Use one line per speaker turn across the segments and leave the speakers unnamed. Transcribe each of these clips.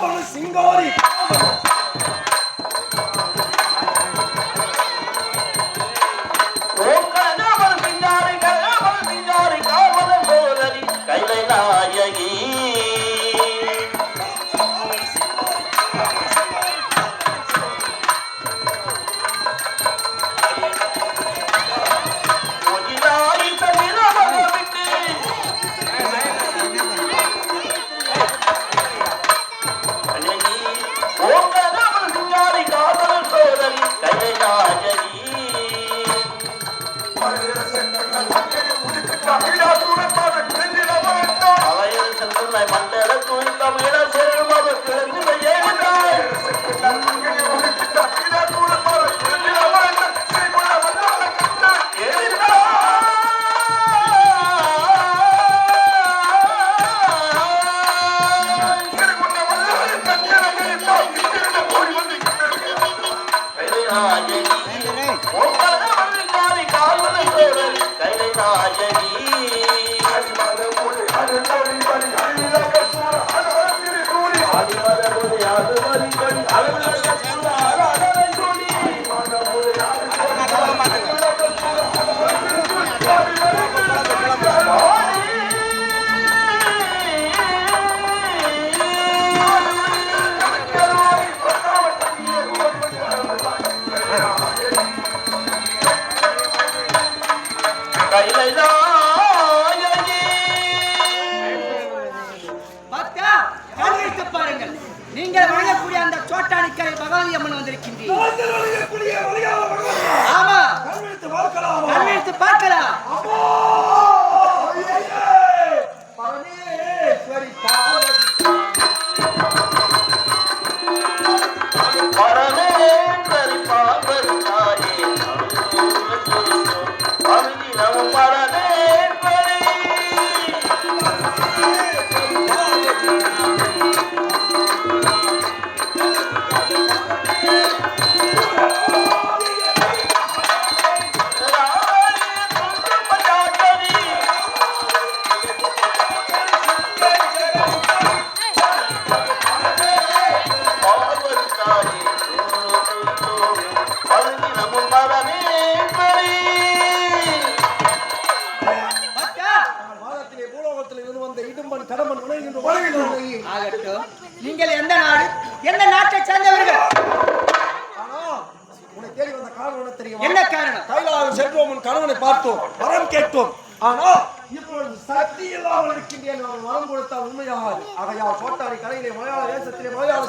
帮的新高的。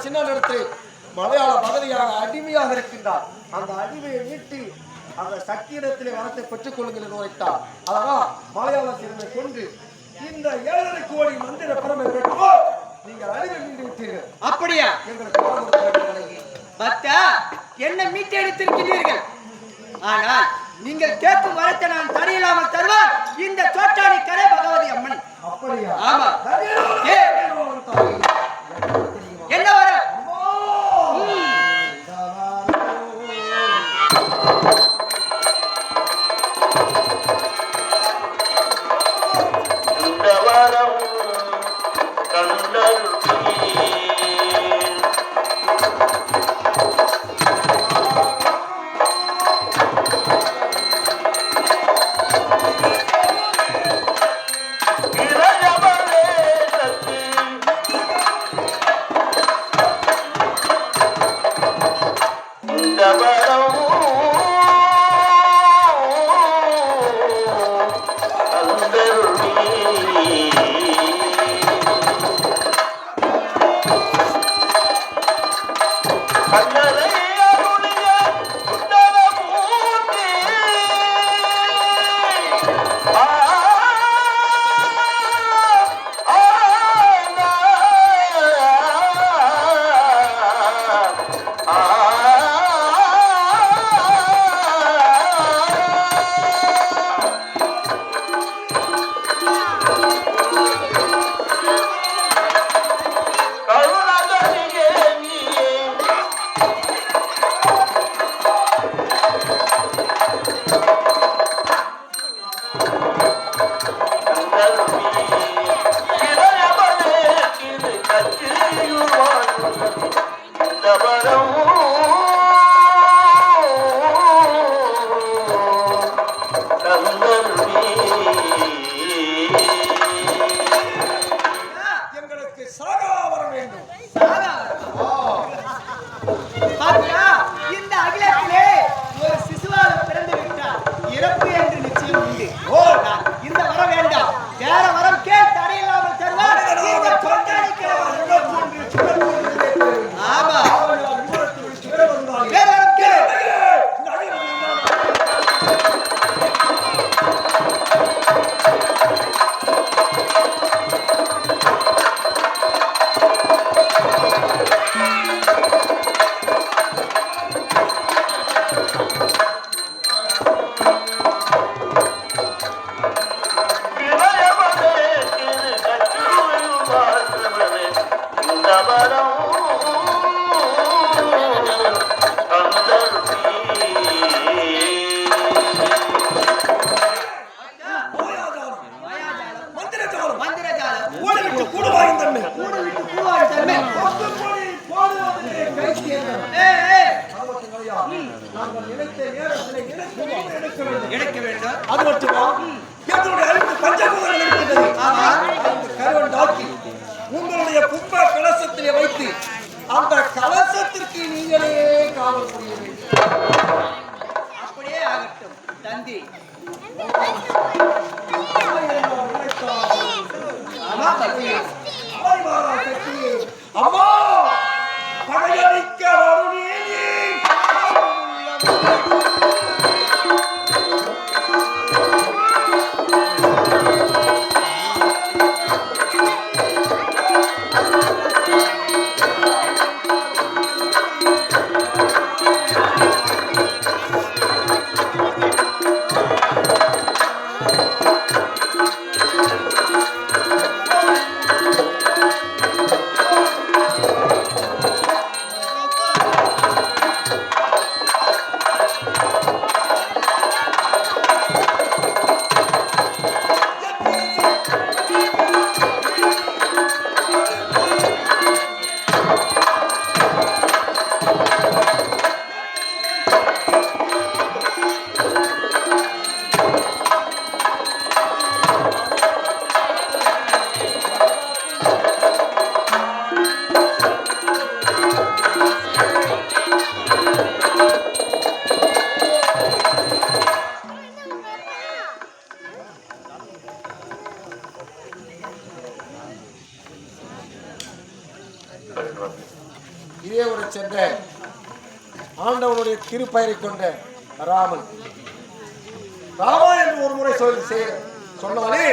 சின்ன இடத்தில் மலையாள மதுரையாக அடிமையாக இருக்கின்றார். அந்த அடிமையை மீட்டு அந்த சக்கிரத்திலே வரத்தை பெற்றுக் கொள்ளுங்கள் என்று உரைத்தார். அதனால் மலையாள கொண்டு இந்த ஏழரை கோடி மந்திர பிரமை பெற்றோர் நீங்கள் அடிமை மீண்டு விட்டீர்கள்.
அப்படியா?
எங்களுக்கு
பத்தா என்ன மீட்டெடுத்திருக்கிறீர்கள் ஆனால் நீங்கள் கேட்கும் வரத்தை நான் தடையில்லாமல் தருவார் இந்த தோற்றாணி கரை பகவதி அம்மன்.
அப்படியா?
ஆமா.
Thank you. திருப்பெயரை கொண்ட ராமன். ராமா என்று ஒரு முறை சொல் சொன்னாலே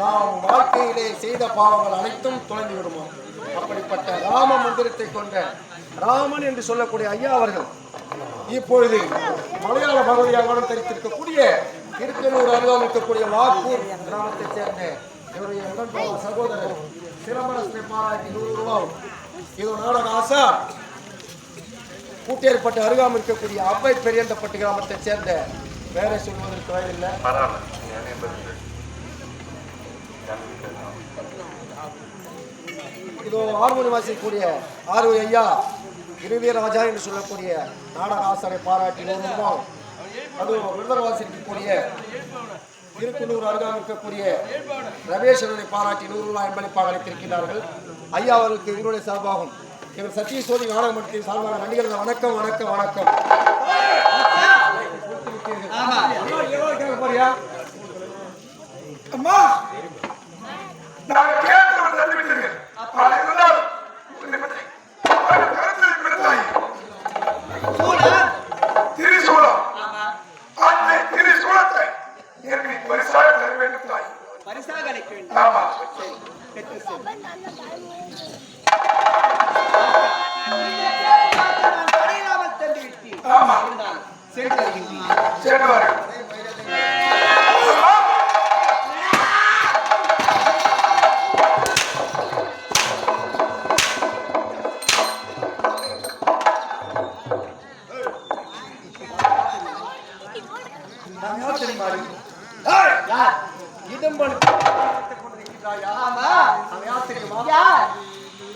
நாம் வாழ்க்கையிலே செய்த பாவங்கள் அனைத்தும் தொலைந்து விடுமா? அப்படிப்பட்ட ராம மந்திரத்தை கொண்ட ராமன் என்று சொல்லக்கூடிய ஐயா அவர்கள் இப்பொழுது மலையாள பகுதியாக தெரிவித்திருக்கக்கூடிய திருக்கனூர் அருகாமல் இருக்கக்கூடிய வாக்கூர் கிராமத்தைச் சேர்ந்த இவருடைய உடன்பாடு சகோதரர் சிலம்பரசனை பாராட்டி நூறு ரூபாய் இது நாடக ஆசா. கூட்டேற்பட்டு அருகாமல் இருக்கக்கூடிய அவ்வை பெரியந்தப்பட்டு கிராமத்தை சேர்ந்த வேலை சொல்வதற்கு வயதில்லை இதோ ஆறுமணி வாசிக்கக்கூடிய ஆர்வி ஐயா இருவிய ராஜா என்று சொல்லக்கூடிய நாடக ஆசாரை பாராட்டி நூறு ரூபாய் அது இருக்கக்கூடிய வாசிக்கக்கூடிய திருக்குள்ளூர் அருகாமல் இருக்கக்கூடிய ரமேஸ்வரனை பாராட்டி நூறு ரூபாய் அன்பளிப்பாக அளித்திருக்கிறார்கள் ஐயா அவர்களுக்கு இவருடைய சார்பாகும் எங்கள் சத்திய சோதி நாடக மன்றத்தின் சார்பாக நடிகர்கள் வணக்கம் வணக்கம் வணக்கம்.
அம்மா நான் திரிசூலத்தை எனக்கு பரிசாக தர வேண்டும் தாய்.
பரிசாக அளிக்க வேண்டும்.
ஆமா.
சரி.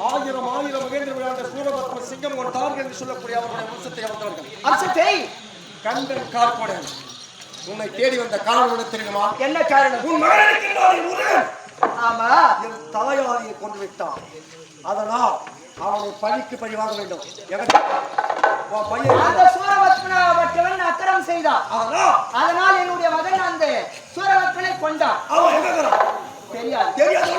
ஆயிரம் ஆயிரம் மகேந்திர விளையாண்ட சூரபத்ம சிங்கம் கொண்டார்கள் என்று சொல்லக்கூடிய அவர்களுடைய வம்சத்தை அவர்கள்
வம்சத்தை?
கந்தன் கார்படன் உன்னை தேடி வந்த காரணம் தெரியுமா?
என்ன காரணம்? ஆமா.
என் தலையாரியை கொண்டு விட்டான். அதனால் அவனை பழிக்கு பழிவாக வேண்டும். எனக்கு
அந்த சூரபத்மனாவற்றவன் அக்கிரம் செய்தான்
அதனால்
அதனால் என்னுடைய மகன் அந்த சூரபத்மனை கொண்டான்? தெரியாது.
தெரியாது.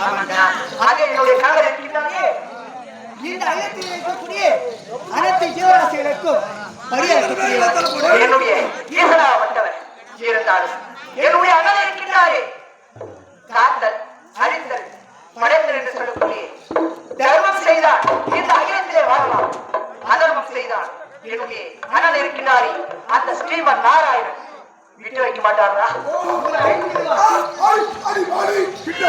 ஆக என்னுடைய காதல் இருக்கின்றாரே, இந்த அகிலத்தில் இருக்கக்கூடிய அனைத்து ஜீவராசிகளுக்கும் பரியாற்றக்கூடிய
என்னுடைய இருந்தாலும் என்னுடைய அண்ணன் இருக்கின்றாரே. காத்தல் அறிந்தல் படைத்தல் என்று சொல்லக்கூடிய தர்மம் செய்தால் இந்த அகிலத்திலே வாழலாம் அதர்மம் செய்தால் என்னுடைய அண்ணன் இருக்கின்றாரே. அந்த ஸ்ரீமன் நாராயணன். விட்டு வைக்க மாட்டாரா
கிட்ட.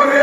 ஒரு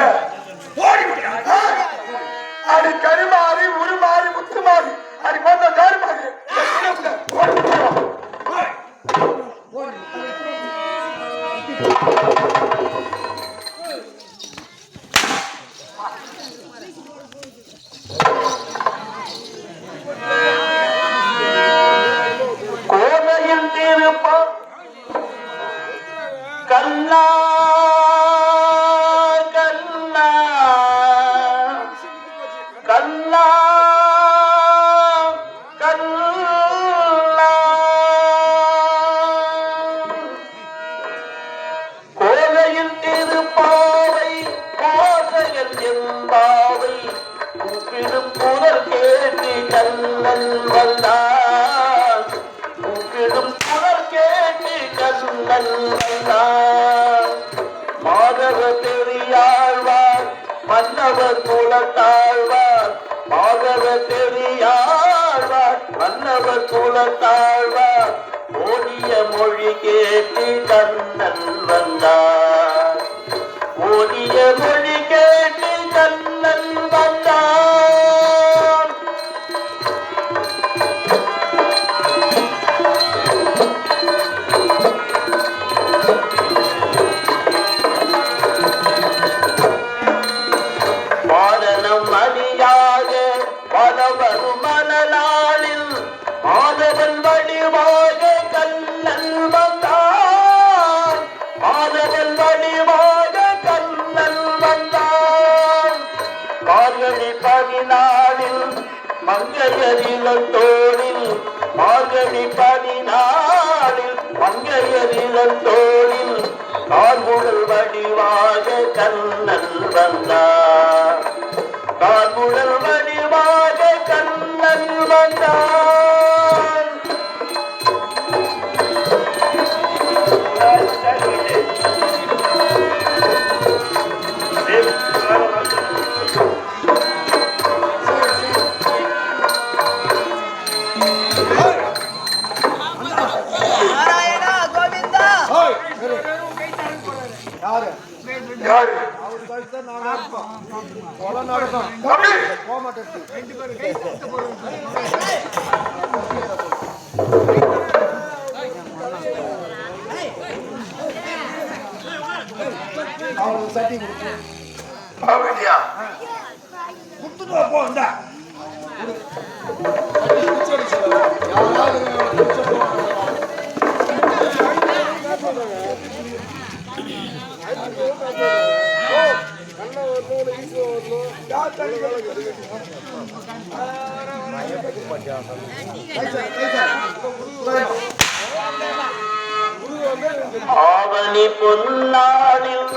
ஆவணி பொன்னாளில்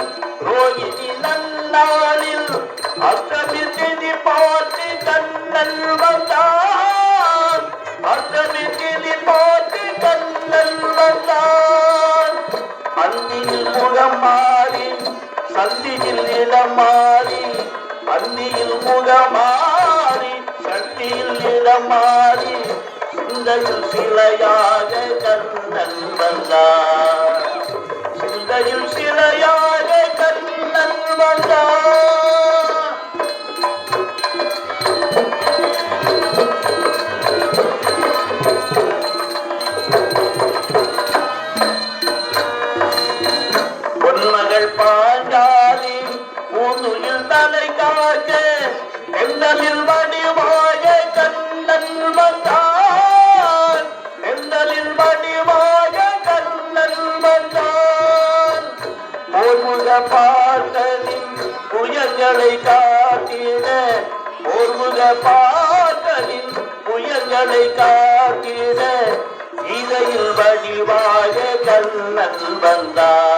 ரோஹிணி நன்னாளில் அசமி திதி போற்றி தன்னல் வந்தான் அசமி திதி போற்றி தன்னல் வந்தான் அந்தியில் முகம் மாறி சந்தியில் இடம் மாறி கண்ணியில் முகமாறி கண்ணில் இடமாறி சிந்தையில் சிலையாக கண்ணன் வந்தார். சிந்தையில் சிலையாக கண்ணன் வந்தார். கண்களை காட்டிட இதையில் வடிவாக கண்ணன் வந்தான்.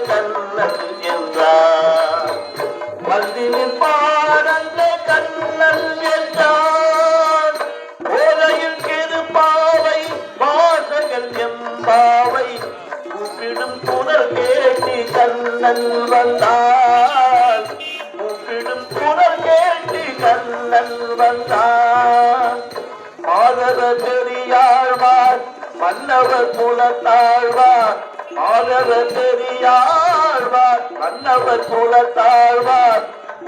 கண்ணன் என்றார். வந்து நிற்பான் கண்ணன் என்றார். ஓலையில் கெருப்பாவை வாசகன் எம்பாவை கூப்பிடும் குரல் கேட்டு கண்ணன் வந்தான் கூப்பிடும் குரல் கண்ணன் பெரியாழ்வார் மன்னவர் பெரியாழ்வார் மன்னவர் குலத்தாழ்வார்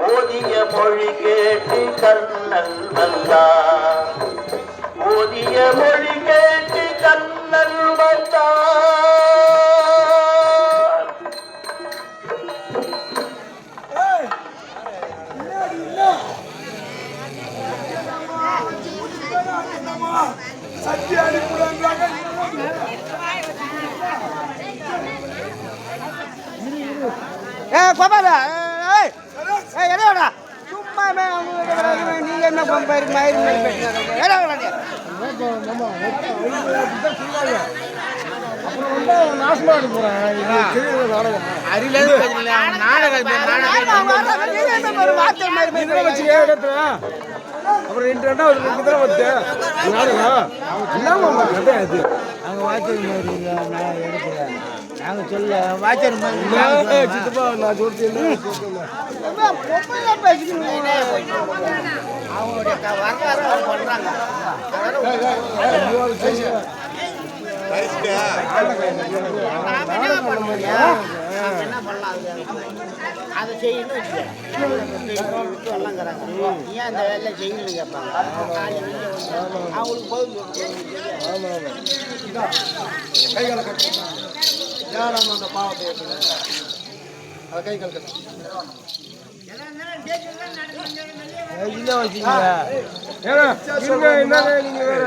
ஓதிய மொழி கேட்டு கண்ணன் வந்தார். ஓதிய மொழி கேட்டு
அப்புறம் ரெண்டு ரெண்டா ஒரு ரெண்டு தடவை வந்து நாடகம் இல்லாம கதை அது.
அங்க வாத்தியர் மாதிரி நான் எடுக்கிறேன் சொல்ல மாதிரி.
சித்தப்பா நான் சொல்லிட்டேன்
அவங்களுடைய வரலாறு என்ன பண்ணலாம்? அதை செய்யணும் வச்சுக்க. ஏன் அந்த வேலை செய்யணும்னு கேட்பாங்க? அவங்களுக்கு
யாராம அந்த பாவத்தை அதை
நீங்க வேற